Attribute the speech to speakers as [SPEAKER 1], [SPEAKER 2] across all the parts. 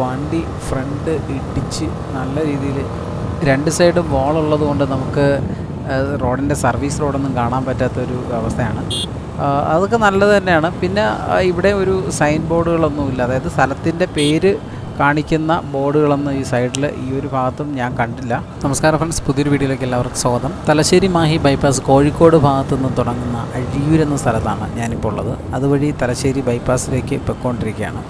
[SPEAKER 1] വണ്ടി ഫ്രണ്ട് ഇടിച്ച് നല്ല രീതിയിൽ രണ്ട് സൈഡും വാളുള്ളത് കൊണ്ട് നമുക്ക് റോഡിന്റെ സർവീസ് റോഡൊന്നും കാണാൻ പറ്റാത്തൊരു അവസ്ഥയാണ്. അതൊക്കെ നല്ലത് തന്നെയാണ്. പിന്നെ ഇവിടെ ഒരു സൈൻ ബോർഡുകളൊന്നുമില്ല അതായത് സ്ഥലത്തിന്റെ പേര് കാണിക്കുന്ന ബോർഡുകളൊന്നും ഈ സൈഡിൽ ഈ ഒരു ഭാഗത്തും ഞാൻ കണ്ടില്ല. നമസ്കാരം ഫ്രണ്ട്സ് പുതിയൊരു വീഡിയോയിലേക്ക് എല്ലാവർക്കും സ്വാഗതം. തലശ്ശേരി മാഹി ബൈപ്പാസ് കോഴിക്കോട് ഭാഗത്തു നിന്ന് തുടങ്ങുന്ന അഴിയൂർ എന്ന സ്ഥലത്താണ് ഞാനിപ്പോൾ ഉള്ളത്. അതുവഴി തലശ്ശേരി ബൈപ്പാസിലേക്ക് പൊയ്ക്കൊണ്ടിരിക്കുകയാണ്.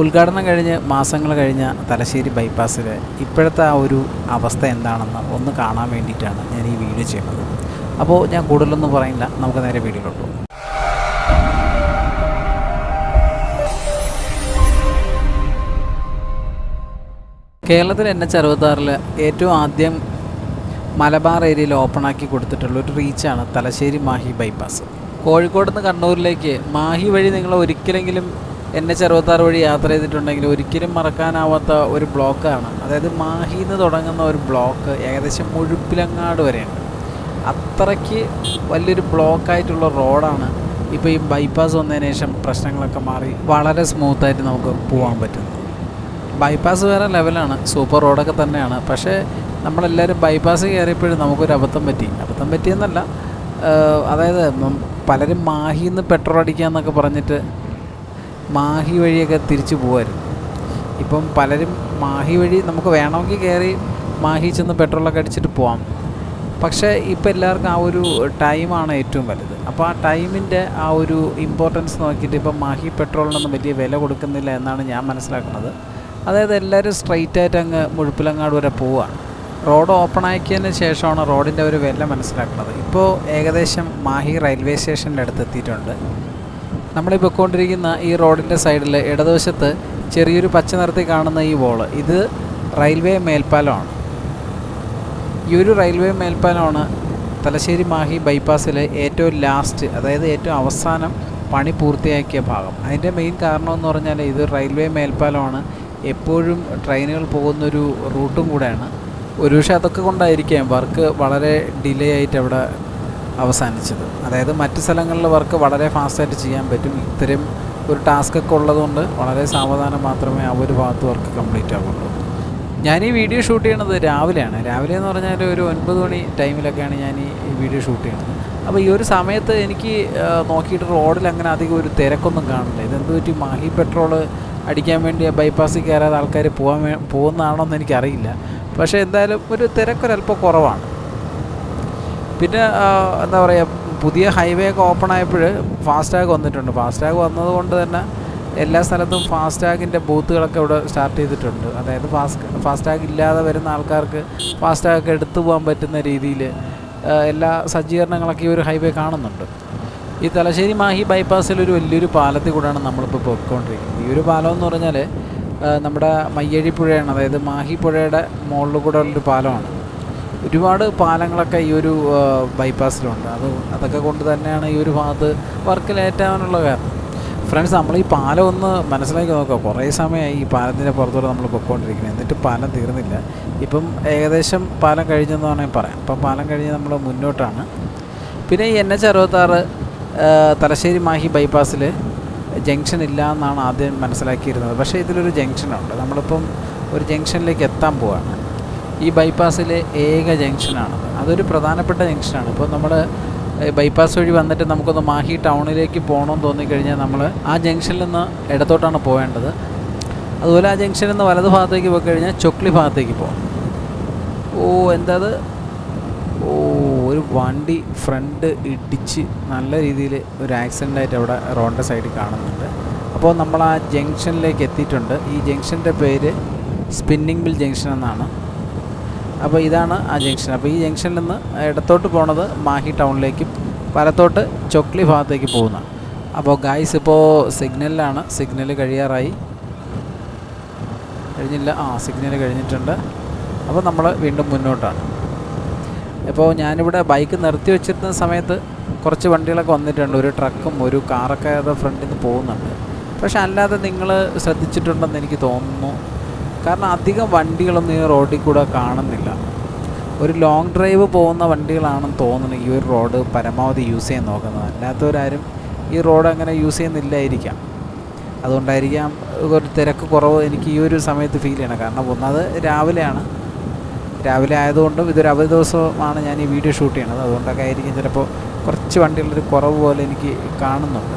[SPEAKER 1] ഉദ്ഘാടനം കഴിഞ്ഞ് മാസങ്ങൾ കഴിഞ്ഞ തലശ്ശേരി ബൈപ്പാസിൽ ഇപ്പോഴത്തെ ആ ഒരു അവസ്ഥ എന്താണെന്ന് ഒന്ന് കാണാൻ വേണ്ടിയിട്ടാണ് ഞാൻ ഈ വീഡിയോ ചെയ്യുന്നത്. അപ്പോൾ ഞാൻ കൂടുതലൊന്നും പറയില്ല നമുക്ക് നേരെ വീഡിയോയിലോട്ട് കേരളത്തിൽ എൻ എച്ച് അറുപത്താറിൽ ഏറ്റവും ആദ്യം മലബാർ ഏരിയയിൽ ഓപ്പണാക്കി കൊടുത്തിട്ടുള്ള ഒരു റീച്ചാണ് തലശ്ശേരി മാഹി ബൈപ്പാസ്. കോഴിക്കോട് നിന്ന് കണ്ണൂരിലേക്ക് മാഹി വഴി നിങ്ങൾ ഒരിക്കലെങ്കിലും എൻ എച്ച് വഴി യാത്ര ചെയ്തിട്ടുണ്ടെങ്കിൽ ഒരിക്കലും മറക്കാനാവാത്ത ഒരു ബ്ലോക്കാണ്. അതായത് മാഹിയിൽ നിന്ന് തുടങ്ങുന്ന ഒരു ബ്ലോക്ക് ഏകദേശം മുഴുപ്പിലങ്ങാട് വരെയുണ്ട്. അത്രയ്ക്ക് വലിയൊരു ബ്ലോക്കായിട്ടുള്ള റോഡാണ് ഇപ്പോൾ ഈ ബൈപ്പാസ് വന്നതിന് ശേഷം പ്രശ്നങ്ങളൊക്കെ മാറി വളരെ സ്മൂത്തായിട്ട് നമുക്ക് പോകാൻ പറ്റുന്നു ബൈപ്പാസ് വേറെ ലെവലാണ് സൂപ്പർ റോഡൊക്കെ തന്നെയാണ്. പക്ഷേ നമ്മളെല്ലാവരും ബൈപ്പാസ് കയറിയപ്പോഴും നമുക്കൊരു അബദ്ധം പറ്റി. അബദ്ധം പറ്റിയെന്നല്ല. അതായത് പലരും മാഹിന്ന് പെട്രോൾ പെട്രോൾ അടിക്കാന്നൊക്കെ പറഞ്ഞിട്ട് മാഹി വഴിയൊക്കെ തിരിച്ചു പോകുമായിരുന്നു ഇപ്പം പലരും മാഹി വഴി നമുക്ക് വേണമെങ്കിൽ കയറി മാഹി ചെന്ന് പെട്രോളൊക്കെ അടിച്ചിട്ട് പോവാം. പക്ഷേ ഇപ്പോൾ എല്ലാവർക്കും ആ ഒരു ടൈമാണ് ഏറ്റവും വലുത്. അപ്പോൾ ആ ടൈമിന്റെ ആ ഒരു ഇമ്പോർട്ടൻസ് നോക്കിയിട്ട് ഇപ്പം മാഹി പെട്രോളിനൊന്നും വലിയ വില കൊടുക്കുന്നില്ല എന്നാണ് ഞാൻ മനസ്സിലാക്കുന്നത്. അതായത് എല്ലാവരും സ്ട്രൈറ്റ് ആയിട്ട് അങ്ങ് മുഴുപ്പിലങ്ങാട് വരെ പോവുകയാണ് റോഡ് ഓപ്പൺ ആക്കിയതിന് ശേഷമാണ് റോഡിന്റെ ഒരു വില മനസ്സിലാക്കുന്നത്. ഇപ്പോൾ ഏകദേശം മാഹി റെയിൽവേ സ്റ്റേഷന്റെ അടുത്ത് എത്തിയിട്ടുണ്ട് നമ്മളീ പൊയ്ക്കൊണ്ടിരിക്കുന്ന ഈ റോഡിന്റെ സൈഡിൽ ഇടതുവശത്ത് ചെറിയൊരു പച്ച നിറത്തിൽ കാണുന്ന ഈ വോൾ ഇത് റെയിൽവേ മേൽപ്പാലമാണ്. ഈ ഒരു റെയിൽവേ മേൽപ്പാലമാണ് തലശ്ശേരി മാഹി ബൈപ്പാസിലെ ഏറ്റവും ലാസ്റ്റ് അതായത് ഏറ്റവും അവസാനം പണി പൂർത്തിയാക്കിയ ഭാഗം. അതിന്റെ മെയിൻ കാരണം എന്ന് പറഞ്ഞാൽ ഇത് റെയിൽവേ മേൽപ്പാലമാണ്. എപ്പോഴും ട്രെയിനുകൾ പോകുന്നൊരു റൂട്ടും കൂടെയാണ്. ഒരുപക്ഷെ അതൊക്കെ കൊണ്ടായിരിക്കാം വർക്ക് വളരെ ഡിലേ ആയിട്ട് അവിടെ അവസാനിച്ചത്. അതായത് മറ്റ് സ്ഥലങ്ങളിൽ വർക്ക് വളരെ ഫാസ്റ്റായിട്ട് ചെയ്യാൻ പറ്റും. ഇത്തരം ഒരു ടാസ്ക് ഒക്കെ ഉള്ളതുകൊണ്ട് വളരെ സാവധാനം മാത്രമേ ആ ഒരു ഭാഗത്ത് വർക്ക് കംപ്ലീറ്റ് ആവുള്ളൂ. ഞാൻ ഈ വീഡിയോ ഷൂട്ട് ചെയ്യണത് രാവിലെയാണ്. രാവിലെ എന്ന് പറഞ്ഞാൽ ഒരു ഒൻപത് മണി ടൈമിലൊക്കെയാണ് ഞാൻ ഈ വീഡിയോ ഷൂട്ട് ചെയ്യണത്. അപ്പോൾ ഈ ഒരു സമയത്ത് എനിക്ക് നോക്കിയിട്ട് റോഡിൽ അങ്ങനെ അധികം ഒരു തിരക്കൊന്നും കാണില്ല ഇതെന്ത് പറ്റി? മാഹി പെട്രോൾ അടിക്കാൻ വേണ്ടി ബൈപ്പാസിൽ കയറാതെ ആൾക്കാർ പോകാൻ പോകുന്നതാണോ എന്ന് എനിക്കറിയില്ല. പക്ഷേ എന്തായാലും ഒരു തിരക്കൊരല്പം കുറവാണ്. പിന്നെ എന്താ പറയുക പുതിയ ഹൈവേ ഒക്കെ ഓപ്പൺ ആയപ്പോൾ ഫാസ്ടാഗ് വന്നിട്ടുണ്ട്. ഫാസ്ടാഗ് വന്നതുകൊണ്ട് തന്നെ എല്ലാ സ്ഥലത്തും ഫാസ്ടാഗിന്റെ ബൂത്തുകളൊക്കെ ഇവിടെ സ്റ്റാർട്ട് ചെയ്തിട്ടുണ്ട്. അതായത് ഫാസ്റ്റ് ഫാസ്ടാഗ് ഇല്ലാതെ വരുന്ന ആൾക്കാർക്ക് ഫാസ്റ്റാഗ് ഒക്കെ എടുത്തു പോകാൻ പറ്റുന്ന രീതിയിൽ എല്ലാ സജ്ജീകരണങ്ങളൊക്കെ ഈ ഒരു ഹൈവേ കാണുന്നുണ്ട്. ഈ തലശ്ശേരി മാഹി ബൈപ്പാസിൽ ഒരു വലിയൊരു പാലത്തിൽ കൂടെയാണ് നമ്മളിപ്പോൾ പോയിക്കൊണ്ടിരിക്കുന്നത്. ഈ ഒരു പാലം എന്ന് പറഞ്ഞാൽ നമ്മുടെ മയ്യഴി പുഴയാണ്. അതായത് മാഹി പുഴയുടെ മുകളിൽ കൂടെ ഉള്ളൊരു പാലമാണ്. ഒരുപാട് പാലങ്ങളൊക്കെ ഈ ഒരു ബൈപ്പാസിലുണ്ട് അത് അതൊക്കെ കൊണ്ട് തന്നെയാണ് ഈ ഒരു ഭാഗത്ത് വർക്ക് ലേറ്റാവാനുള്ള കാരണം. ഫ്രണ്ട്സ് നമ്മൾ ഈ പാലം ഒന്ന് മനസ്സിലാക്കി നോക്കുക. കുറേ സമയമായി ഈ പാലത്തിന്റെ പുറത്തൂടെ നമ്മൾ പൊയ്ക്കൊണ്ടിരിക്കുന്നത് എന്നിട്ട് പാലം തീർന്നില്ല. ഇപ്പം ഏകദേശം പാലം കഴിഞ്ഞെന്ന് വേണമെങ്കിൽ പറയാം. അപ്പം പാലം കഴിഞ്ഞ് നമ്മൾ മുന്നോട്ടാണ്. പിന്നെ ഈ എൻ എച്ച് അറുപത്താറ് തലശ്ശേരി മാഹി ബൈപ്പാസിൽ ജംഗ്ഷൻ ഇല്ല എന്നാണ് ആദ്യം മനസ്സിലാക്കിയിരുന്നത്. പക്ഷേ ഇതിലൊരു ജംഗ്ഷനുണ്ട് നമ്മളിപ്പം ഒരു ജംഗ്ഷനിലേക്ക് എത്താൻ പോവാണ്. ഈ ബൈപ്പാസിലെ ഏക ജംഗ്ഷനാണ്. അതൊരു പ്രധാനപ്പെട്ട ജംഗ്ഷനാണ്. ഇപ്പോൾ നമ്മൾ ബൈപ്പാസ് വഴി വന്നിട്ട് നമുക്കൊന്ന് മാഹി ടൗണിലേക്ക് പോകണമെന്ന് തോന്നിക്കഴിഞ്ഞാൽ നമ്മൾ ആ ജംഗ്ഷനിൽ നിന്ന് ഇടത്തോട്ടാണ് പോകേണ്ടത് അതുപോലെ ആ ജംഗ്ഷനിൽ നിന്ന് വലത് ഭാഗത്തേക്ക് പോയി കഴിഞ്ഞാൽ ചൊക്ലി ഭാഗത്തേക്ക് പോകാം ഓ എന്താ ഓ ഒരു വണ്ടി ഫ്രണ്ട് ഇടിച്ച് നല്ല രീതിയിൽ ഒരു ആക്സിഡന്റ് ആയിട്ട് അവിടെ റോഡിന്റെ സൈഡിൽ കാണുന്നുണ്ട്. അപ്പോൾ നമ്മൾ ആ ജംഗ്ഷനിലേക്ക് എത്തിയിട്ടുണ്ട്. ഈ ജംഗ്ഷന്റെ പേര് സ്പിന്നിംഗ് ബിൽ ജംഗ്ഷൻ എന്നാണ്. അപ്പോൾ ഇതാണ് ആ ജംഗ്ഷൻ. അപ്പോൾ ഈ ജംഗ്ഷനിൽ നിന്ന് ഇടത്തോട്ട് പോണത് മാഹി ടൗണിലേക്കും വലത്തോട്ട് ചൊക്ലി ഭാഗത്തേക്ക് പോകുന്ന. അപ്പോൾ ഗായ്സ് ഇപ്പോൾ സിഗ്നലിലാണ്. സിഗ്നൽ കഴിയാറായി. കഴിഞ്ഞില്ല. ആ സിഗ്നൽ കഴിഞ്ഞിട്ടുണ്ട്. അപ്പോൾ നമ്മൾ വീണ്ടും മുന്നോട്ടാണ്. ഇപ്പോൾ ഞാനിവിടെ ബൈക്ക് നിർത്തി വെച്ചിരുന്ന സമയത്ത് കുറച്ച് വണ്ടികളൊക്കെ വന്നിട്ടുണ്ട്. ഒരു ട്രക്കും ഒരു കാറൊക്കെ അത് ഫ്രണ്ടിൽ നിന്ന് പോകുന്നുണ്ട്. പക്ഷെ അല്ലാതെ നിങ്ങൾ ശ്രദ്ധിച്ചിട്ടുണ്ടെന്ന് എനിക്ക് തോന്നുന്നു. കാരണം അധികം വണ്ടികളൊന്നും ഈ റോഡിൽ കൂടെ കാണുന്നില്ല. ഒരു ലോങ് ഡ്രൈവ് പോകുന്ന വണ്ടികളാണെന്ന് തോന്നുന്നു ഈ ഒരു റോഡ് പരമാവധി യൂസ് ചെയ്യാൻ നോക്കുന്നത്. അല്ലാത്തവരാരും ഈ റോഡ് അങ്ങനെ യൂസ് ചെയ്യുന്നില്ലായിരിക്കാം. അതുകൊണ്ടായിരിക്കാം ഒരു തിരക്ക് കുറവ് എനിക്ക് ഈ ഒരു സമയത്ത് ഫീൽ ചെയ്യണം കാരണം ഒന്നത് രാവിലെയാണ്. രാവിലെ ആയതുകൊണ്ടും ഇതൊരു അവധി ദിവസമാണ് ഞാൻ ഈ വീഡിയോ ഷൂട്ട് ചെയ്യണത് അതുകൊണ്ടൊക്കെ ആയിരിക്കും ചിലപ്പോൾ കുറച്ച് വണ്ടികളൊരു കുറവ് പോലെ എനിക്ക് കാണുന്നുണ്ട്.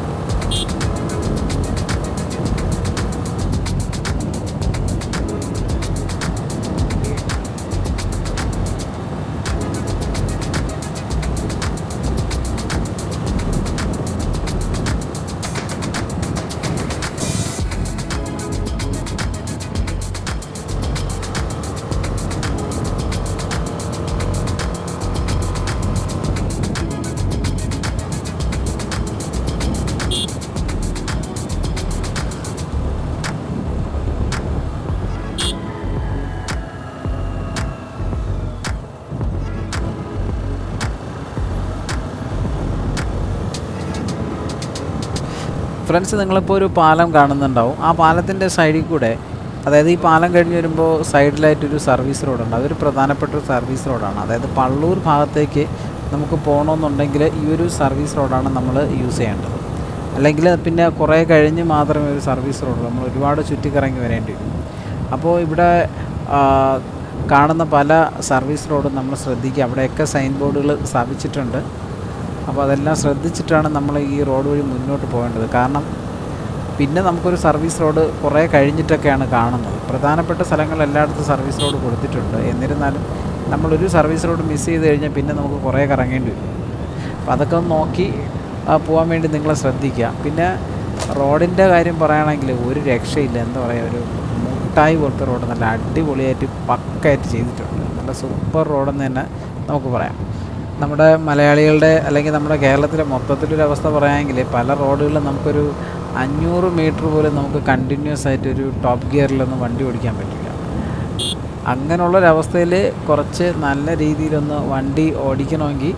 [SPEAKER 1] ഫ്രണ്ട്സ് നിങ്ങളിപ്പോൾ ഒരു പാലം കാണുന്നുണ്ടാവും. ആ പാലത്തിന്റെ സൈഡിൽ കൂടെ അതായത് ഈ പാലം കഴിഞ്ഞ് വരുമ്പോൾ സൈഡിലായിട്ടൊരു സർവീസ് റോഡുണ്ട് അതൊരു പ്രധാനപ്പെട്ട ഒരു സർവീസ് റോഡാണ് അതായത് പള്ളൂർ ഭാഗത്തേക്ക് നമുക്ക് പോകണമെന്നുണ്ടെങ്കിൽ ഈ ഒരു സർവീസ് റോഡാണ് നമ്മൾ യൂസ് ചെയ്യേണ്ടത്. അല്ലെങ്കിൽ പിന്നെ കുറേ കഴിഞ്ഞ് മാത്രമേ ഒരു സർവീസ് റോഡ് നമ്മൾ ഒരുപാട് ചുറ്റിക്കറങ്ങി വരേണ്ടി വരും. അപ്പോൾ ഇവിടെ കാണുന്ന പല സർവീസ് റോഡും നമ്മൾ ശ്രദ്ധിക്കുക. അവിടെയൊക്കെ സൈൻ ബോർഡുകൾ സ്ഥാപിച്ചിട്ടുണ്ട്. അപ്പോൾ അതെല്ലാം ശ്രദ്ധിച്ചിട്ടാണ് നമ്മൾ ഈ റോഡ് വഴി മുന്നോട്ട് പോകേണ്ടത്. കാരണം പിന്നെ നമുക്കൊരു സർവീസ് റോഡ് കുറേ കഴിഞ്ഞിട്ടൊക്കെയാണ് കാണുന്നത്. പ്രധാനപ്പെട്ട സ്ഥലങ്ങൾ എല്ലായിടത്തും സർവീസ് റോഡ് കൊടുത്തിട്ടുണ്ട്. എന്നിരുന്നാലും നമ്മളൊരു സർവീസ് റോഡ് മിസ് ചെയ്ത് കഴിഞ്ഞാൽ പിന്നെ നമുക്ക് കുറേ കറങ്ങേണ്ടി വരും. അപ്പോൾ അതൊക്കെ ഒന്ന് നോക്കി പോകാൻ വേണ്ടി നിങ്ങളെ ശ്രദ്ധിക്കുക. പിന്നെ റോഡിന്റെ കാര്യം പറയുകയാണെങ്കിൽ ഒരു രക്ഷയില്ല എന്താ പറയുക ഒരു മുട്ടായി പോലത്തെ റോഡ് നല്ല അടിപൊളിയായിട്ട് പക്കായിട്ട് ചെയ്തിട്ടുണ്ട്. നല്ല സൂപ്പർ റോഡെന്ന് തന്നെ നമുക്ക് പറയാം. നമ്മുടെ മലയാളികളുടെ അല്ലെങ്കിൽ നമ്മുടെ കേരളത്തിലെ മൊത്തത്തിലൊരു അവസ്ഥ പറയുകയാണെങ്കിൽ പല റോഡുകളിലും നമുക്കൊരു അഞ്ഞൂറ് മീറ്റർ പോലും നമുക്ക് കണ്ടിന്യൂസ് ആയിട്ട് ഒരു ടോപ്പ് ഗിയറിലൊന്നും വണ്ടി ഓടിക്കാൻ പറ്റില്ല. അങ്ങനെയുള്ളൊരവസ്ഥയിൽ കുറച്ച് നല്ല രീതിയിലൊന്ന് വണ്ടി ഓടിക്കണമെങ്കിൽ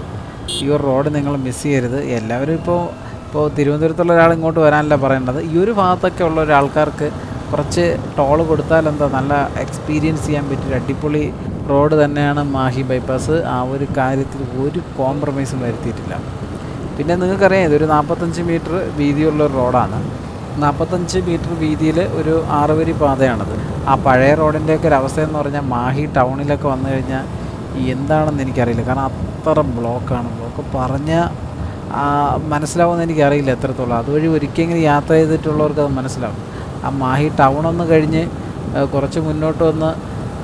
[SPEAKER 1] ഈ ഒരു റോഡ് നിങ്ങൾ മിസ് ചെയ്യരുത്. എല്ലാവരും ഇപ്പോൾ ഇപ്പോൾ തിരുവനന്തപുരത്തുള്ള ഒരാൾ ഇങ്ങോട്ട് വരാനല്ല പറയേണ്ടത്. ഈ ഒരു ഭാഗത്തൊക്കെ ഉള്ള ഒരാൾക്കാർക്ക് കുറച്ച് ടോൾ കൊടുത്താൽ എന്താ നല്ല എക്സ്പീരിയൻസ് ചെയ്യാൻ പറ്റിയൊരു അടിപൊളി റോഡ് തന്നെയാണ് മാഹി ബൈപ്പാസ്. ആ ഒരു കാര്യത്തിൽ ഒരു കോംപ്രമൈസും വരുത്തിയിട്ടില്ല. പിന്നെ നിങ്ങൾക്കറിയാം ഇതൊരു നാൽപ്പത്തഞ്ച് മീറ്റർ വീതിയുള്ള ഒരു റോഡാണ്. നാൽപ്പത്തഞ്ച് മീറ്റർ വീതിയിൽ ഒരു ആറ് വരി പാതയാണത്. ആ പഴയ റോഡിന്റെയൊക്കെ ഒരു അവസ്ഥ എന്ന് പറഞ്ഞാൽ മാഹി ടൗണിലൊക്കെ വന്നു കഴിഞ്ഞാൽ എന്താണെന്ന് എനിക്കറിയില്ല. കാരണം അത്ര ബ്ലോക്കാണ്. ബ്ലോക്ക് പറഞ്ഞ മനസ്സിലാവുമെന്ന് എനിക്കറിയില്ല എത്രത്തോളം. അതുവഴി ഒരിക്കലെങ്കിലും യാത്ര ചെയ്തിട്ടുള്ളവർക്ക് അത് മനസ്സിലാവും. ആ മാഹി ടൗൺ ഒന്ന് കഴിഞ്ഞ് കുറച്ച് മുന്നോട്ട് വന്ന്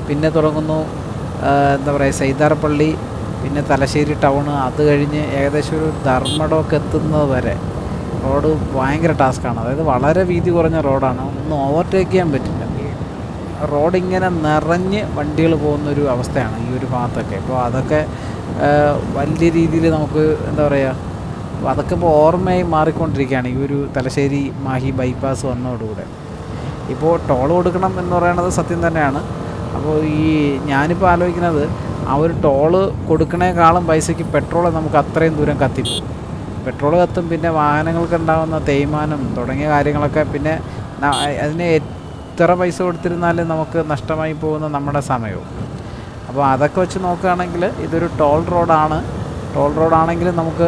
[SPEAKER 1] പിന്നെ തുടങ്ങുന്നു. എന്താ പറയുക സൈതാർപള്ളി പിന്നെ തലശ്ശേരി ടൗൺ അത് കഴിഞ്ഞ് ഏകദേശം ഒരു ധർമ്മടമൊക്കെ എത്തുന്നത് വരെ. റോഡ് ഭയങ്കര ടാസ്ക്കാണ്. അതായത് വളരെ വീതി കുറഞ്ഞ റോഡാണ്. ഒന്നും ഓവർടേക്ക് ചെയ്യാൻ പറ്റില്ല. റോഡ് ഇങ്ങനെ നിറഞ്ഞ് വണ്ടികൾ പോകുന്ന ഒരു അവസ്ഥയാണ് ഈ ഒരു ഭാഗത്തൊക്കെ. അപ്പോൾ അതൊക്കെ വലിയ രീതിയിൽ നമുക്ക് എന്താ പറയുക അതൊക്കെ ഇപ്പോൾ ഓർമ്മയായി മാറിക്കൊണ്ടിരിക്കുകയാണ് ഈ ഒരു തലശ്ശേരി മാഹി ബൈപ്പാസ് വന്നതോടുകൂടെ. ഇപ്പോൾ ടോൾ കൊടുക്കണം എന്ന് പറയുന്നത് സത്യം തന്നെയാണ്. അപ്പോൾ ഈ ഞാനിപ്പോൾ ആലോചിക്കുന്നത് ആ ഒരു ടോൾ കൊടുക്കണേക്കാളും പൈസയ്ക്ക് പെട്രോൾ നമുക്ക് അത്രയും ദൂരം കത്തിപ്പോകും പെട്രോൾ കത്തും പിന്നെ വാഹനങ്ങൾക്ക് ഉണ്ടാകുന്ന തേയ്മാനം തുടങ്ങിയ കാര്യങ്ങളൊക്കെ പിന്നെ അതിന് എത്ര പൈസ കൊടുത്തിരുന്നാലും നമുക്ക് നഷ്ടമായി പോകുന്ന നമ്മുടെ സമയവും. അപ്പോൾ അതൊക്കെ വെച്ച് നോക്കുകയാണെങ്കിൽ ഇതൊരു ടോൾ റോഡാണ് ടോൾ റോഡാണെങ്കിലും നമുക്ക്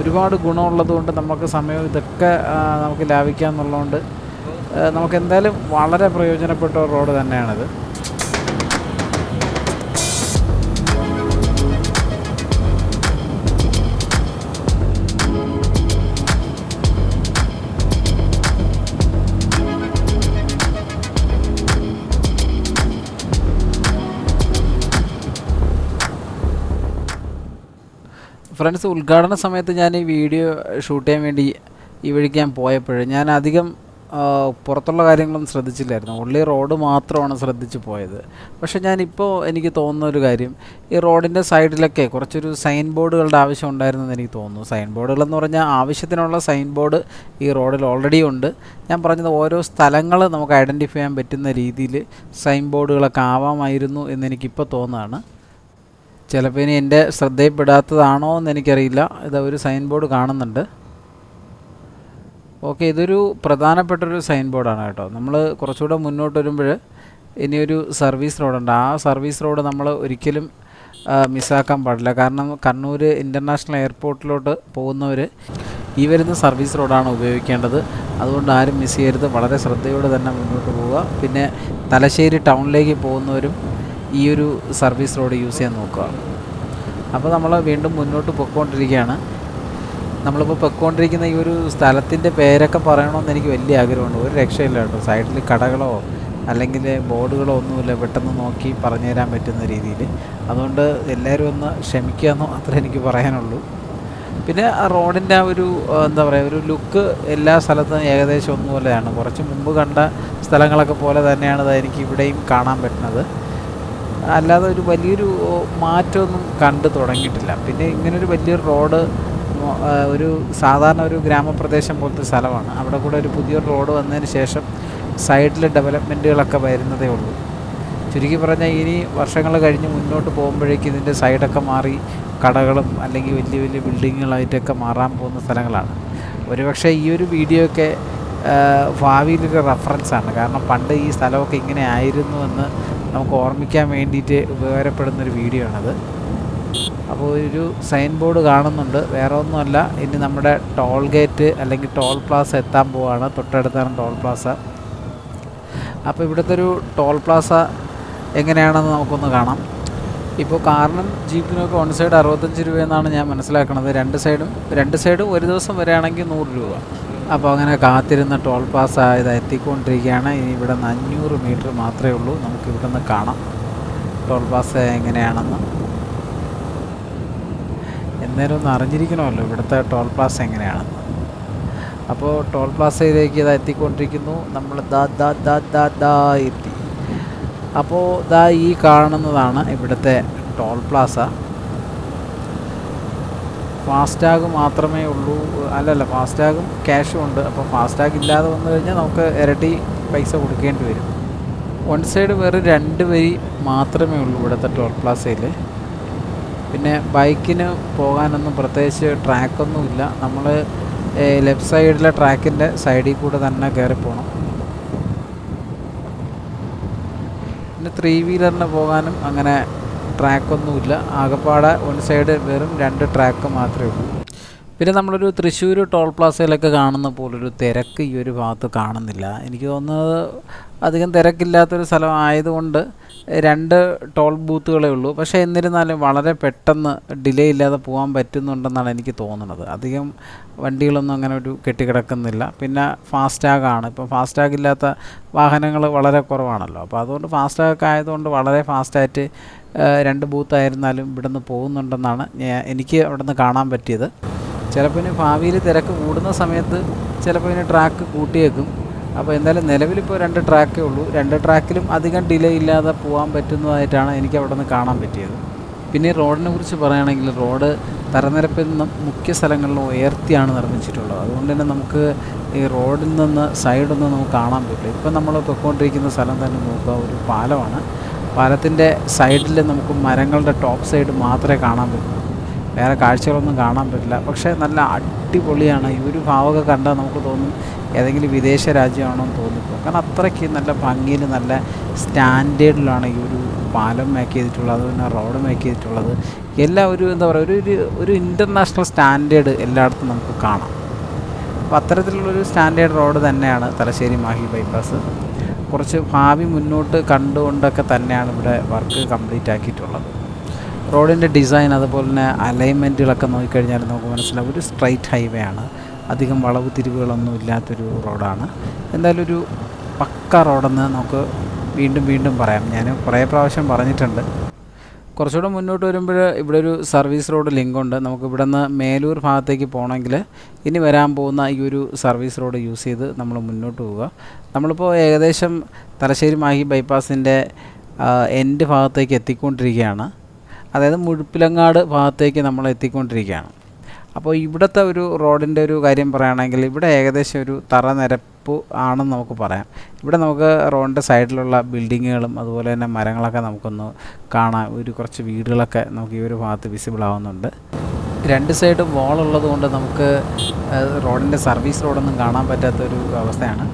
[SPEAKER 1] ഒരുപാട് ഗുണമുള്ളത് കൊണ്ട് നമുക്ക് സമയം ഇതൊക്കെ നമുക്ക് ലാഭിക്കാം എന്നുള്ളതുകൊണ്ട് നമുക്ക് എന്തായാലും വളരെ പ്രയോജനപ്പെട്ട റോഡ് തന്നെയാണിത്. ഫ്രണ്ട്സ് ഉദ്ഘാടന സമയത്ത് ഞാൻ ഈ വീഡിയോ ഷൂട്ട് ചെയ്യാൻ വേണ്ടി ഈ വഴിക്ക് ഞാൻ പോയപ്പോൾ ഞാൻ അധികം പുറത്തുള്ള കാര്യങ്ങളൊന്നും ശ്രദ്ധിച്ചില്ലായിരുന്നു. ഉള്ളി റോഡ് മാത്രമാണ് ശ്രദ്ധിച്ച് പോയത്. പക്ഷേ ഞാനിപ്പോൾ എനിക്ക് തോന്നുന്ന ഒരു കാര്യം ഈ റോഡിന്റെ സൈഡിലൊക്കെ കുറച്ചൊരു സൈൻ ബോർഡുകളുടെ ആവശ്യം ഉണ്ടായിരുന്നെന്ന് എനിക്ക് തോന്നുന്നു. സൈൻ ബോർഡുകളെന്ന് പറഞ്ഞാൽ ആവശ്യത്തിനുള്ള സൈൻ ബോർഡ് ഈ റോഡിൽ ഓൾറെഡി ഉണ്ട്. ഞാൻ പറഞ്ഞത് ഓരോ സ്ഥലങ്ങൾ നമുക്ക് ഐഡന്റിഫൈ ചെയ്യാൻ പറ്റുന്ന രീതിയിൽ സൈൻ ബോർഡുകളൊക്കെ ആവാമായിരുന്നു എന്ന് എനിക്കിപ്പോൾ തോന്നുകയാണ് ചിലപ്പോൾ ഇനി എന്റെ ശ്രദ്ധയിൽപ്പെടാത്തതാണോ എന്ന് എനിക്കറിയില്ല ഇത് ഒരു സൈൻ ബോർഡ് കാണുന്നുണ്ട്. ഓക്കെ ഇതൊരു പ്രധാനപ്പെട്ടൊരു സൈൻ ബോർഡാണ് കേട്ടോ. നമ്മൾ കുറച്ചുകൂടെ മുന്നോട്ട് വരുമ്പോൾ ഇനിയൊരു സർവീസ് റോഡുണ്ട്. ആ സർവീസ് റോഡ് നമ്മൾ ഒരിക്കലും മിസ്സാക്കാൻ പാടില്ല. കാരണം കണ്ണൂർ ഇന്റർനാഷണൽ എയർപോർട്ടിലോട്ട് പോകുന്നവർ ഈ വരുന്ന സർവീസ് റോഡാണ് ഉപയോഗിക്കേണ്ടത്. അതുകൊണ്ട് ആരും മിസ് ചെയ്യരുത്. വളരെ ശ്രദ്ധയോടെ തന്നെ മുന്നോട്ട് പോവുക. പിന്നെ തലശ്ശേരി ടൗണിലേക്ക് പോകുന്നവരും ഈ ഒരു സർവീസ് റോഡ് യൂസ് ചെയ്യാൻ നോക്കുക. അപ്പോൾ നമ്മൾ വീണ്ടും മുന്നോട്ട് പൊയ്ക്കൊണ്ടിരിക്കുകയാണ് നമ്മളിപ്പോൾ പൊയ്ക്കൊണ്ടിരിക്കുന്ന ഈ ഒരു സ്ഥലത്തിന്റെ പേരൊക്കെ പറയണമെന്ന് എനിക്ക് വലിയ ആഗ്രഹമുണ്ട്. ഒരു രക്ഷയില്ല കേട്ടോ. സൈഡിൽ കടകളോ അല്ലെങ്കിൽ ബോർഡുകളോ ഒന്നുമില്ല. പെട്ടെന്ന് നോക്കി പറഞ്ഞു തരാൻ പറ്റുന്ന രീതിയിൽ. അതുകൊണ്ട് എല്ലാവരും ഒന്ന് ക്ഷമിക്കുക എന്ന് മാത്രമേ എനിക്ക് പറയാനുള്ളൂ. പിന്നെ ആ റോഡിന്റെ ആ ഒരു എന്താ പറയുക ഒരു ലുക്ക് എല്ലാ സ്ഥലത്തും ഏകദേശം ഒന്നുപോലെയാണ്. കുറച്ച് മുമ്പ് കണ്ട സ്ഥലങ്ങളൊക്കെ പോലെ തന്നെയാണ് എനിക്ക് ഇവിടെയും കാണാൻ പറ്റുന്നത്. അല്ലാതെ ഒരു വലിയൊരു മാറ്റമൊന്നും കണ്ടു തുടങ്ങിയിട്ടില്ല. പിന്നെ ഇങ്ങനൊരു വലിയൊരു റോഡ് ഒരു സാധാരണ ഒരു ഗ്രാമപ്രദേശം പോലത്തെ സ്ഥലമാണ്. അവിടെ കൂടെ ഒരു പുതിയൊരു റോഡ് വന്നതിന് ശേഷം സൈഡിൽ ഡെവലപ്മെന്റുകളൊക്കെ വരുന്നതേ ഉള്ളൂ. ചുരുക്കി പറഞ്ഞാൽ ഇനി വർഷങ്ങൾ കഴിഞ്ഞ് മുന്നോട്ട് പോകുമ്പോഴേക്ക് ഇതിന്റെ സൈഡൊക്കെ മാറി കടകളും അല്ലെങ്കിൽ വലിയ വലിയ ബിൽഡിങ്ങുകളായിട്ടൊക്കെ മാറാൻ പോകുന്ന സ്ഥലങ്ങളാണ്. ഒരുപക്ഷെ ഈ ഒരു വീഡിയോ ഒക്കെ ഭാവിയിലൊരു റെഫറൻസാണ്. കാരണം പണ്ട് ഈ സ്ഥലമൊക്കെ ഇങ്ങനെ ആയിരുന്നു എന്ന് നമുക്ക് ഓർമ്മിക്കാൻ വേണ്ടിയിട്ട് ഉപകാരപ്പെടുന്നൊരു വീഡിയോ ആണത്. അപ്പോൾ ഒരു സൈൻ ബോർഡ് കാണുന്നുണ്ട്. വേറെ ഒന്നുമല്ല ഇനി നമ്മുടെ ടോൾ ഗേറ്റ് അല്ലെങ്കിൽ ടോൾ പ്ലാസ എത്താൻ പോവുകയാണ് തൊട്ടടുത്താണ് ടോൾ പ്ലാസ അപ്പോൾ ഇവിടുത്തെ ഒരു ടോൾ പ്ലാസ എങ്ങനെയാണെന്ന് നമുക്കൊന്ന് കാണാം. ഇപ്പോൾ കാറിനും ജീപ്പിനൊക്കെ വൺ സൈഡ് അറുപത്തഞ്ച് രൂപയെന്നാണ് ഞാൻ മനസ്സിലാക്കുന്നത് രണ്ട് സൈഡും രണ്ട് സൈഡും ഒരു ദിവസം വരെയാണെങ്കിൽ നൂറ് രൂപ. അപ്പോൾ അങ്ങനെ കാത്തിരുന്ന ടോൾ പാസ് ആയത് എത്തിക്കൊണ്ടിരിക്കുകയാണ്. ഇനി ഇവിടെ നിന്ന് അഞ്ഞൂറ് മീറ്റർ മാത്രമേ ഉള്ളൂ. നമുക്ക് ഇവിടെ നിന്ന് കാണാം. ടോൾ പാസ് എങ്ങനെയാണെന്ന്. എന്നേരം ഒന്ന് അറിഞ്ഞിരിക്കണമല്ലോ ഇവിടുത്തെ ടോൾ പ്ലാസ എങ്ങനെയാണെന്ന്. അപ്പോൾ ടോൾ പ്ലാസയിലേക്ക് ഇത് എത്തിക്കൊണ്ടിരിക്കുന്നു. നമ്മൾ ദാ ദാ ദാ ദാ ദാ എത്തി. അപ്പോൾ ദാ ഈ കാണുന്നതാണ് ഇവിടുത്തെ ടോൾ പ്ലാസ ഫാസ്റ്റാഗ് മാത്രമേ ഉള്ളൂ. അല്ലല്ല ഫാസ്റ്റാഗും ക്യാഷും ഉണ്ട്. അപ്പോൾ ഫാസ്റ്റാഗ് ഇല്ലാതെ വന്നു കഴിഞ്ഞാൽ നമുക്ക് ഇരട്ടി പൈസ കൊടുക്കേണ്ടി വരും. വൺ സൈഡ് വെറും രണ്ട് വരി മാത്രമേ ഉള്ളൂ ഇവിടുത്തെ ടോൾ പ്ലാസയിൽ. പിന്നെ ബൈക്കിന് പോകാനൊന്നും പ്രത്യേകിച്ച് ട്രാക്കൊന്നുമില്ല നമ്മൾ ലെഫ്റ്റ് സൈഡിലെ ട്രാക്കിന്റെ സൈഡിൽ കൂടെ തന്നെ കയറി പോകണം. പിന്നെ ത്രീ വീലറിന് പോകാനും അങ്ങനെ ട്രാക്കൊന്നുമില്ല. ആകപ്പാടെ വൺ സൈഡ് വെറും രണ്ട് ട്രാക്ക് മാത്രമേ ഉള്ളൂ. പിന്നെ നമ്മളൊരു തൃശ്ശൂർ ടോൾ പ്ലാസയിലൊക്കെ കാണുന്ന പോലൊരു തിരക്ക് ഈ ഒരു ഭാഗത്ത് കാണുന്നില്ല. എനിക്ക് തോന്നുന്നത് അധികം തിരക്കില്ലാത്തൊരു സ്ഥലം ആയതുകൊണ്ട് രണ്ട് ടോൾ ബൂത്തുകളേ ഉള്ളൂ. പക്ഷേ എന്നിരുന്നാലും വളരെ പെട്ടെന്ന് ഡിലേ ഇല്ലാതെ പോകാൻ പറ്റുന്നുണ്ടെന്നാണ് എനിക്ക് തോന്നുന്നത് അധികം വണ്ടികളൊന്നും അങ്ങനെ ഒരു കെട്ടിക്കിടക്കുന്നില്ല. പിന്നെ ഫാസ്റ്റാഗാണ് ഇപ്പോൾ ഫാസ്റ്റാഗ് ഇല്ലാത്ത വാഹനങ്ങൾ വളരെ കുറവാണല്ലോ. അപ്പോൾ അതുകൊണ്ട് ഫാസ്റ്റാഗ് ആയതുകൊണ്ട് വളരെ ഫാസ്റ്റായിട്ട് രണ്ട് ബൂത്തായിരുന്നാലും ഇവിടുന്ന് പോകുന്നുണ്ടെന്നാണ് എനിക്ക് നിന്ന് കാണാൻ പറ്റിയത്. ചിലപ്പോൾ ഇനി ഭാവിയിൽ തിരക്ക് കൂടുന്ന സമയത്ത് ചിലപ്പോൾ ഇനി ട്രാക്ക് കൂട്ടിയേക്കും. അപ്പോൾ എന്തായാലും നിലവിലിപ്പോൾ രണ്ട് ട്രാക്കേ ഉള്ളൂ. രണ്ട് ട്രാക്കിലും അധികം ഡിലേ ഇല്ലാതെ പോകാൻ പറ്റുന്നതായിട്ടാണ് എനിക്ക് അവിടെ നിന്ന് കാണാൻ പറ്റിയത്. പിന്നെ റോഡിനെ കുറിച്ച് പറയുകയാണെങ്കിൽ റോഡ് തരനിരപ്പിൽ നിന്ന് മുഖ്യ സ്ഥലങ്ങളിലും ഉയർത്തിയാണ് നിർമ്മിച്ചിട്ടുള്ളത്. അതുകൊണ്ട് തന്നെ നമുക്ക് ഈ റോഡിൽ നിന്ന് സൈഡൊന്നും നമുക്ക് കാണാൻ പറ്റില്ല. ഇപ്പം നമ്മൾ പൊയ്ക്കൊണ്ടിരിക്കുന്ന സ്ഥലം തന്നെ നോക്കുക ഒരു പാലമാണ്. പാലത്തിന്റെ സൈഡിൽ നമുക്ക് മരങ്ങളുടെ ടോപ്പ് സൈഡ് മാത്രമേ കാണാൻ പറ്റൂ. വേറെ കാഴ്ചകളൊന്നും കാണാൻ പറ്റില്ല. പക്ഷേ നല്ല അടിപൊളിയാണ്. ഈ ഒരു ഭാവമൊക്കെ കണ്ടാൽ നമുക്ക് തോന്നും ഏതെങ്കിലും വിദേശ രാജ്യമാണോ എന്ന് കാരണം അത്രയ്ക്ക് നല്ല ഭംഗിയിൽ നല്ല സ്റ്റാൻഡേർഡിലാണ് ഈ ഒരു പാലം മേക്ക് ചെയ്തിട്ടുള്ളത്. അതുപോലെ റോഡ് മേക്ക് ചെയ്തിട്ടുള്ളത്. എല്ലാ ഒരു എന്താ പറയുക ഒരു ഒരു ഇന്റർനാഷണൽ സ്റ്റാൻഡേർഡ് എല്ലായിടത്തും നമുക്ക് കാണാം. അപ്പോൾ അത്തരത്തിലുള്ളൊരു സ്റ്റാൻഡേർഡ് റോഡ് തന്നെയാണ് തലശ്ശേരി മാഹി ബൈപ്പാസ്. കുറച്ച് ഭാവി മുന്നോട്ട് കണ്ടുകൊണ്ടൊക്കെ തന്നെയാണ് ഇവിടെ വർക്ക് കംപ്ലീറ്റ് ആക്കിയിട്ടുള്ളത്. റോഡിന്റെ ഡിസൈൻ അതുപോലെ തന്നെ അലൈൻമെന്റുകളൊക്കെ നോക്കിക്കഴിഞ്ഞാൽ നമുക്ക് മനസ്സിലാവും. ഒരു സ്ട്രൈറ്റ് ഹൈവേ ആണ്. അധികം വളവ് തിരിവുകളൊന്നും ഇല്ലാത്തൊരു റോഡാണ്. എന്തായാലും ഒരു പക്ക റോഡെന്ന് നമുക്ക് വീണ്ടും വീണ്ടും പറയാം. ഞാൻ കുറേ പ്രാവശ്യം പറഞ്ഞിട്ടുണ്ട്. കുറച്ചുകൂടെ മുന്നോട്ട് വരുമ്പോൾ ഇവിടെ ഒരു സർവീസ് റോഡ് ലിങ്ക് ഉണ്ട്. നമുക്ക് ഇവിടെ നിന്ന് മേലൂർ ഭാഗത്തേക്ക് പോകണമെങ്കിൽ ഇനി വരാൻ പോകുന്ന ഈ ഒരു സർവീസ് റോഡ് യൂസ് ചെയ്ത് നമ്മൾ മുന്നോട്ട് പോവുക. നമ്മളിപ്പോൾ ഏകദേശം തലശ്ശേരി മാഹി ബൈപ്പാസിന്റെ എൻഡ് ഭാഗത്തേക്ക് എത്തിക്കൊണ്ടിരിക്കുകയാണ്. അതായത് മുഴുപ്പിലങ്ങാട് ഭാഗത്തേക്ക് നമ്മൾ എത്തിക്കൊണ്ടിരിക്കുകയാണ്. അപ്പോൾ ഇവിടുത്തെ ഒരു റോഡിന്റെ ഒരു കാര്യം പറയുകയാണെങ്കിൽ ഇവിടെ ഏകദേശം ഒരു തറ നിരപ്പ് ആണെന്ന് നമുക്ക് പറയാം. ഇവിടെ നമുക്ക് റോഡിന്റെ സൈഡിലുള്ള ബിൽഡിങ്ങുകളും അതുപോലെ തന്നെ മരങ്ങളൊക്കെ നമുക്കൊന്ന് കാണാം. ഒരു കുറച്ച് വീടുകളൊക്കെ നമുക്ക് ഈ ഒരു ഭാഗത്ത് വിസിബിൾ ആവുന്നുണ്ട്. രണ്ട് സൈഡ് വാളുള്ളത് കൊണ്ട് നമുക്ക് റോഡിന്റെ സർവീസ് റോഡൊന്നും കാണാൻ പറ്റാത്തൊരു അവസ്ഥയാണ്.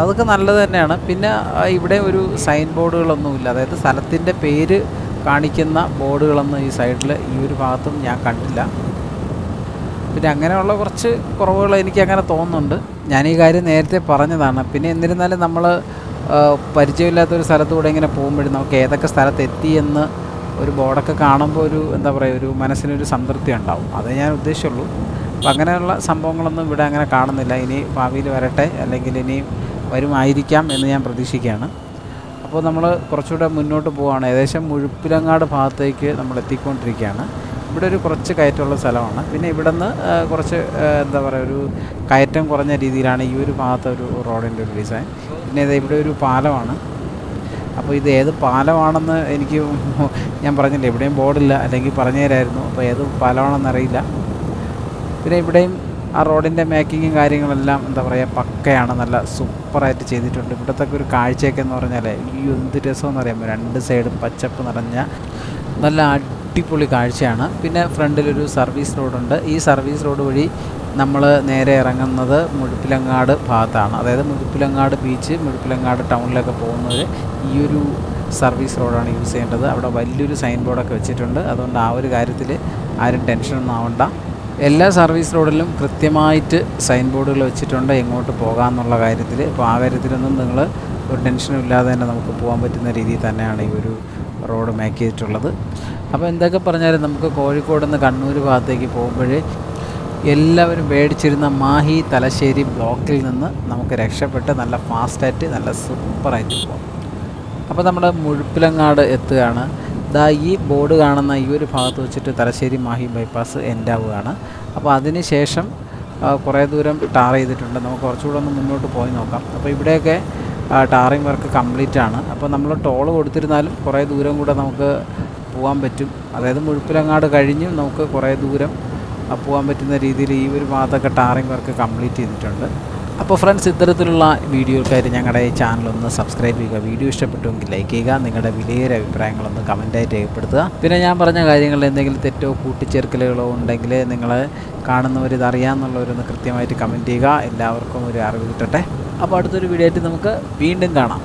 [SPEAKER 1] അതൊക്കെ നല്ലത് തന്നെയാണ്. പിന്നെ ഇവിടെ ഒരു സൈൻ ബോർഡുകളൊന്നുമില്ല അതായത് സ്ഥലത്തിന്റെ പേര് കാണിക്കുന്ന ബോർഡുകളൊന്നും ഈ സൈഡിൽ ഈ ഒരു ഭാഗത്തും ഞാൻ കണ്ടില്ല. പിന്നെ അങ്ങനെയുള്ള കുറച്ച് കുറവുകൾ എനിക്ക് അങ്ങനെ തോന്നുന്നുണ്ട്. ഞാൻ ഈ കാര്യം നേരത്തെ പറഞ്ഞതാണ്. പിന്നെ എന്നിരുന്നാലും നമ്മൾ പരിചയമില്ലാത്തൊരു സ്ഥലത്തൂടെ ഇങ്ങനെ പോകുമ്പോഴും നമുക്ക് ഏതൊക്കെ സ്ഥലത്ത് എത്തിയെന്ന് ഒരു ബോർഡൊക്കെ കാണുമ്പോൾ ഒരു എന്താ പറയുക ഒരു മനസ്സിനൊരു സംതൃപ്തി ഉണ്ടാവും. അതേ ഞാൻ ഉദ്ദേശിച്ചുള്ളൂ. അപ്പം അങ്ങനെയുള്ള സംഭവങ്ങളൊന്നും ഇവിടെ അങ്ങനെ കാണുന്നില്ല. ഇനി ഭാവിയിൽ വരട്ടെ. അല്ലെങ്കിൽ ഇനി വരുമായിരിക്കാം എന്ന് ഞാൻ പ്രതീക്ഷിക്കുകയാണ്. അപ്പോൾ നമ്മൾ കുറച്ചുകൂടെ മുന്നോട്ട് പോവുകയാണ് ഏകദേശം മുഴുപ്പിലങ്ങാട് ഭാഗത്തേക്ക് നമ്മൾ എത്തിക്കൊണ്ടിരിക്കുകയാണ്. ഇവിടെ ഒരു കുറച്ച് കയറ്റമുള്ള സ്ഥലമാണ്. പിന്നെ ഇവിടെ നിന്ന് കുറച്ച് എന്താ പറയുക ഒരു കയറ്റം കുറഞ്ഞ രീതിയിലാണ് ഈ ഒരു ഭാഗത്തെ ഒരു റോഡിന്റെ ഒരു ഡിസൈൻ. പിന്നെ ഇത് ഇവിടെ ഒരു പാലമാണ്. അപ്പോൾ ഇത് ഏത് പാലമാണെന്ന് എനിക്ക് ഞാൻ പറഞ്ഞില്ല എവിടെയും ബോർഡില്ല. അല്ലെങ്കിൽ പറഞ്ഞു തരായിരുന്നു അപ്പോൾ ഏത് പാലമാണെന്ന് അറിയില്ല. പിന്നെ ഇവിടെയും ആ റോഡിന്റെ മേക്കിങ്ങും കാര്യങ്ങളെല്ലാം എന്താ പറയുക പക്കയാണ്. നല്ല സൂപ്പറായിട്ട് ചെയ്തിട്ടുണ്ട്. ഇവിടുത്തെ ഒരു കാഴ്ചയൊക്കെ എന്ന് പറഞ്ഞാൽ ഈ എന്ത് രസമെന്ന് അറിയാമോ? രണ്ട് സൈഡും പച്ചപ്പ് നിറഞ്ഞ നല്ല അടിപൊളി കാഴ്ചയാണ്. പിന്നെ ഫ്രണ്ടിലൊരു സർവീസ് റോഡുണ്ട് ഈ സർവീസ് റോഡ് വഴി നമ്മൾ നേരെ ഇറങ്ങുന്നത് മുഴുപ്പിലങ്ങാട് ഭാഗത്താണ്. അതായത് മുഴുപ്പിലങ്ങാട് ബീച്ച് മുഴുപ്പിലങ്ങാട് ടൗണിലൊക്കെ പോകുന്നത് ഈ ഒരു സർവീസ് റോഡാണ് യൂസ് ചെയ്യേണ്ടത്. അവിടെ വലിയൊരു സൈൻ ബോർഡൊക്കെ വെച്ചിട്ടുണ്ട്. അതുകൊണ്ട് ആ ഒരു കാര്യത്തിൽ ആരും ടെൻഷനൊന്നും ആവണ്ട. എല്ലാ സർവീസ് റോഡിലും കൃത്യമായിട്ട് സൈൻ ബോർഡുകൾ വെച്ചിട്ടുണ്ട് എങ്ങോട്ട് പോകാമെന്നുള്ള കാര്യത്തിൽ. അപ്പോൾ ആ കാര്യത്തിലൊന്നും നിങ്ങൾ ഒരു ടെൻഷനും ഇല്ലാതെ തന്നെ നമുക്ക് പോകാൻ പറ്റുന്ന രീതിയിൽ തന്നെയാണ് ഈ ഒരു റോഡ് മേക്ക് ചെയ്തിട്ടുള്ളത്. അപ്പോൾ എന്തൊക്കെ പറഞ്ഞാലും നമുക്ക് കോഴിക്കോട് നിന്ന് കണ്ണൂർ ഭാഗത്തേക്ക് പോകുമ്പോൾ എല്ലാവരും മേടിച്ചിരുന്ന മാഹി തലശ്ശേരി ബ്ലോക്കിൽ നിന്ന് നമുക്ക് രക്ഷപ്പെട്ട് നല്ല ഫാസ്റ്റായിട്ട് നല്ല സൂപ്പറായിട്ട് പോകാം അപ്പോൾ നമ്മൾ മുഴുപ്പിലങ്ങാട് എത്തുകയാണ്. ദാ ഈ ബോർഡ് കാണുന്ന ഈ ഒരു ഭാഗത്ത് വെച്ചിട്ട് തലശ്ശേരി മാഹി ബൈപ്പാസ് എൻഡ് ആവുകയാണ്. അപ്പോൾ അതിന് ശേഷം കുറേ ദൂരം ടാർ ചെയ്തിട്ടുണ്ട്. നമുക്ക് കുറച്ചുകൂടെ ഒന്ന് മുന്നോട്ട് പോയി നോക്കാം. അപ്പോൾ ഇവിടെയൊക്കെ ടാറിങ് വർക്ക് കംപ്ലീറ്റ് ആണ്. അപ്പോൾ നമ്മൾ ടോൾ കൊടുത്തിരുന്നാലും കുറേ ദൂരം കൂടെ നമുക്ക് പോകാൻ പറ്റും. അതായത് മുഴുപ്പിലങ്ങാട് കഴിഞ്ഞ് നമുക്ക് കുറേ ദൂരം പോകാൻ പറ്റുന്ന രീതിയിൽ ഈ ഒരു ഭാഗത്തൊക്കെ ടാറിങ് വർക്ക് കംപ്ലീറ്റ് ചെയ്തിട്ടുണ്ട്. അപ്പോൾ ഫ്രണ്ട്സ് ഇത്തരത്തിലുള്ള വീഡിയോക്കായിട്ട് ഞങ്ങളുടെ ഒന്ന് സബ്സ്ക്രൈബ് ചെയ്യുക. വീഡിയോ ഇഷ്ടപ്പെട്ടുവെങ്കിൽ ലൈക്ക് ചെയ്യുക. നിങ്ങളുടെ വിലയേറെ അഭിപ്രായങ്ങളൊന്ന് കമന്റായിട്ട് രേഖപ്പെടുത്തുക. പിന്നെ ഞാൻ പറഞ്ഞ കാര്യങ്ങളിൽ എന്തെങ്കിലും തെറ്റോ കൂട്ടിച്ചേർക്കലുകളോ ഉണ്ടെങ്കിൽ നിങ്ങൾ കാണുന്നവർ ഇതറിയാമെന്നുള്ളവരൊന്ന് കൃത്യമായിട്ട് കമന്റ് ചെയ്യുക. എല്ലാവർക്കും ഒരു അറിവ് കിട്ടട്ടെ. അപ്പോൾ അടുത്തൊരു വീഡിയോ ആയിട്ട് നമുക്ക് വീണ്ടും കാണാം.